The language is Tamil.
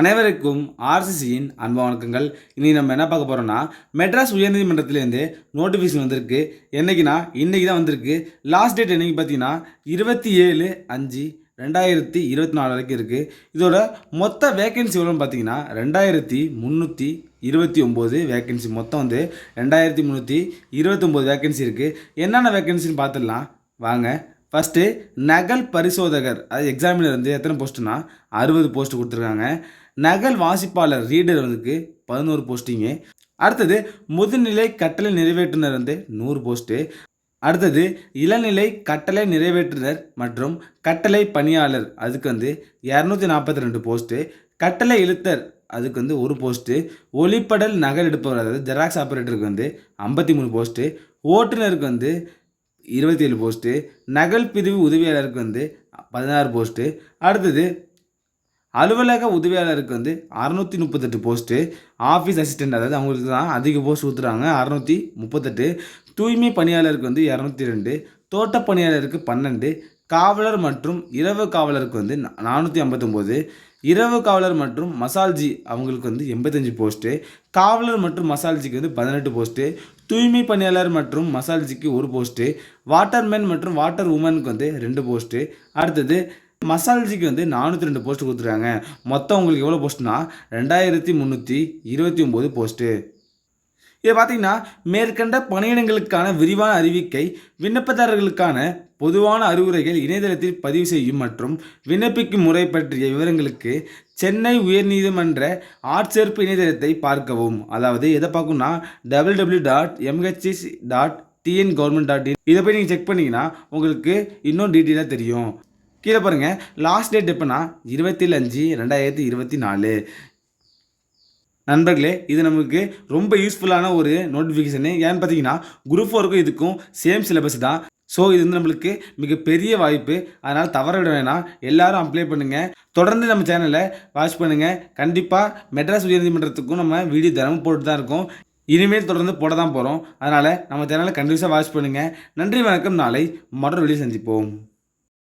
அனைவருக்கும் ஆர்சிசியின் அன்பு வணக்கங்கள். இனி நம்ம என்ன பார்க்க போகிறோம்னா மெட்ராஸ் உயர்நீதிமன்றத்திலேருந்து நோட்டிஃபிகேஷன் வந்திருக்கு. என்னைக்குன்னா இன்றைக்கி தான் வந்திருக்கு. லாஸ்ட் டேட் என்னைக்கு பார்த்தீங்கன்னா இருபத்தி ஏழு அஞ்சு ரெண்டாயிரத்தி இருபத்தி நாலு வரைக்கும் இருக்குது இதோட மொத்த வேகன்சி எவ்வளோன்னு பார்த்தீங்கன்னா ரெண்டாயிரத்தி முந்நூற்றி இருபத்தி ஒம்பது வேகன்சி மொத்தம் வந்து ரெண்டாயிரத்தி முந்நூற்றி இருபத்தொம்போது வேகன்சி இருக்குது என்னென்ன வேகன்சின்னு பார்த்துடலாம். வாங்க. ஃபஸ்ட்டு நகல் பரிசோதகர் அது எக்ஸாமினர் வந்து எத்தனை போஸ்ட்டுனா அறுபது போஸ்ட் கொடுத்துருக்காங்க. நகல் வாசிப்பாளர் ரீடர் வந்து பதினோரு போஸ்டிங்கு அடுத்தது முதுநிலை கட்டளை நிறைவேற்றுனர் வந்து நூறு போஸ்ட்டு அடுத்தது இளநிலை கட்டளை நிறைவேற்றுனர் மற்றும் கட்டளை பணியாளர் அதுக்கு வந்து இரநூத்தி நாற்பத்தி ரெண்டு போஸ்ட்டு கட்டளை இழுத்தர் அதுக்கு வந்து ஒரு போஸ்ட்டு ஒளிப்படல் நகல் எடுப்பவர் அதாவது ஜெராக்ஸ் ஆப்ரேட்டருக்கு வந்து ஐம்பத்தி மூணு போஸ்ட்டு ஓட்டுநருக்கு வந்து இருபத்தி ஏழு போஸ்ட்டு நகல் பிரிவு உதவியாளருக்கு வந்து பதினாறு போஸ்ட்டு அடுத்தது அலுவலக உதவியாளருக்கு வந்து அறநூற்றி முப்பத்தெட்டு போஸ்ட்டு ஆஃபீஸ் அசிஸ்டண்ட் அதாவது அவங்களுக்கு தான் அதிக போஸ்ட் ஊற்றுறாங்க அறநூற்றி முப்பத்தெட்டு தூய்மை பணியாளருக்கு வந்து இரநூத்தி ரெண்டு தோட்ட பணியாளருக்கு பன்னெண்டு காவலர் மற்றும் இரவு காவலருக்கு வந்து நானூற்றி ஐம்பத்தொம்போது இரவு காவலர் மற்றும் மசால்ஜி அவங்களுக்கு வந்து எண்பத்தஞ்சு போஸ்ட்டு காவலர் மற்றும் மசால்ஜிக்கு வந்து பதினெட்டு போஸ்ட்டு தூய்மை பணியாளர் மற்றும் மசால்ஜிக்கு ஒரு போஸ்ட்டு வாட்டர்மேன் மற்றும் வாட்டர் உமனுக்கு வந்து ரெண்டு போஸ்ட்டு அடுத்தது மசால்ஜிக்கு வந்து நானூற்றி ரெண்டு போஸ்ட் கொடுத்துருக்காங்க. மொத்தம் உங்களுக்கு எவ்வளோ போஸ்ட்னா ரெண்டாயிரத்தி முந்நூற்றி இருபத்தி ஒம்பது போஸ்ட்டு இதை பார்த்தீங்கன்னா மேற்கண்ட பணியிடங்களுக்கான விரிவான அறிவிக்கை விண்ணப்பதாரர்களுக்கான பொதுவான அறிவுரைகள் இணையதளத்தில் பதிவு செய்யும் மற்றும் விண்ணப்பிக்கும் முறை பற்றிய விவரங்களுக்கு சென்னை உயர்நீதிமன்ற ஆட்சேர்ப்பு இணையதளத்தை பார்க்கவும். அதாவது எதை பார்க்கணும்னா W W dot MHS dot TN government dot in இதை போய் நீங்கள் செக் பண்ணிங்கன்னா உங்களுக்கு இன்னும் டீட்டெயிலாக தெரியும். கீழே பாருங்கள் லாஸ்ட் டேட் எப்போனா இருபத்தி அஞ்சு ரெண்டாயிரத்தி இருபத்தி நாலு. நண்பர்களே இது நமக்கு ரொம்ப யூஸ்ஃபுல்லான ஒரு நோட்டிஃபிகேஷனு ஏன்னு பார்த்தீங்கன்னா குரூப் ஃபோருக்கும் இதுக்கும் சேம் சிலபஸ் தான். ஸோ இது வந்து நம்மளுக்கு மிகப்பெரிய வாய்ப்பு. அதனால் தவற விட வேணாம். எல்லாரும் அப்ளை பண்ணுங்கள் தொடர்ந்து நம்ம சேனலை வாட்ச் பண்ணுங்கள் கண்டிப்பாக மெட்ராஸ் உயர்நீதிமன்றத்துக்கும் நம்ம வீடியோ தினமும் போட்டு தான் இருக்கோம். இனிமேல் தொடர்ந்து போட தான் போகிறோம் அதனால் நம்ம சேனலை கண்டிப்பாக வாட்ச் பண்ணுங்கள் நன்றி வணக்கம். நாளை மற்றொரு வீடியோ சந்திப்போம்.